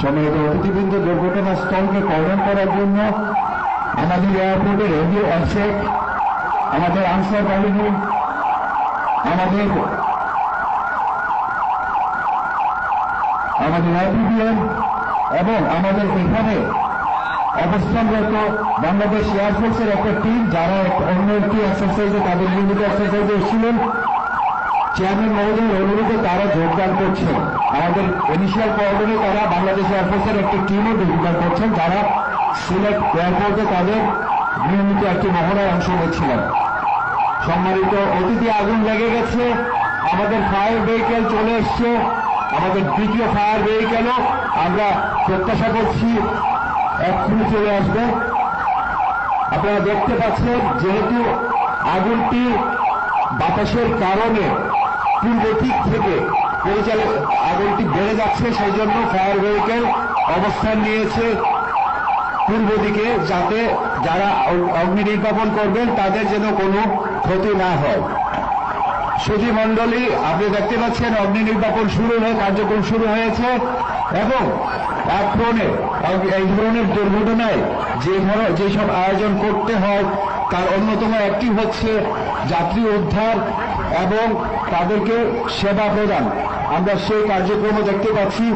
সম্মানিত অতিথিবৃন্দ দুর্ঘটনাস্থলকে কর্ডন করার জন্য আমাদের এয়ারপোর্টে রেডিও অ্যাকসেক আমাদের আনসার বাহিনী, আমাদের আমাদের আইপিবিএম এবং আমাদের এখানে অবস্থানরত বাংলাদেশ এয়ারফোর্সের একটা টিম, যারা অন্য একটি এক্সারসাইজে তাদের নিয়মিত এক্সারসাইজে এসেছিলেন। চেয়ারম্যান মহোদয়ের অনুরোধে তারা যোগদান করছেন। আমাদের ইনিশিয়াল কর্ডনে তারা বাংলাদেশ এয়ারফোর্সের একটি টিমও যোগদান করছেন যারা সিলেট এয়ারপোর্টে তাদের নিয়মিত একটি মহড়ায় অংশ নিচ্ছিলেন। সম্মানিত অতিথি আগুন লেগে গেছে। আমাদের ফায়ার ভেহিকেল চলে এসছে। আমাদের দ্বিতীয় ফায়ার ভেহিকেলও আমরা প্রত্যাশা করছি এক্ষুনি চলে আসবে। আপনারা দেখতে পাচ্ছেন যেহেতু আগুনটি বাতাসের কারণে পূর্ব দিক থেকে পরিচালক আগুনটি যাচ্ছে, সেই জন্য ফায়ার ভেহিকেল অবস্থান নিয়েছে পূর্ব দিকে, যাতে যারা অগ্নি নির্বাপন করবেন, তাদের যেন কোনো ক্ষতি না হয়। সুধী মণ্ডলী, আপনি দেখতে পাচ্ছেন, অগ্নি নির্বাপন শুরু হয়ে, কার্যক্রম শুরু হয়েছে, এবং এক ধরনের, এই ধরনের দুর্ঘটনায় যে ধর যেসব আয়োজন করতে হয় তার অন্যতম একটি হচ্ছে যাত্রী উদ্ধার এবং তাদেরকে সেবা প্রদান। আমরা সেই কার্যক্রমও দেখতে পাচ্ছি।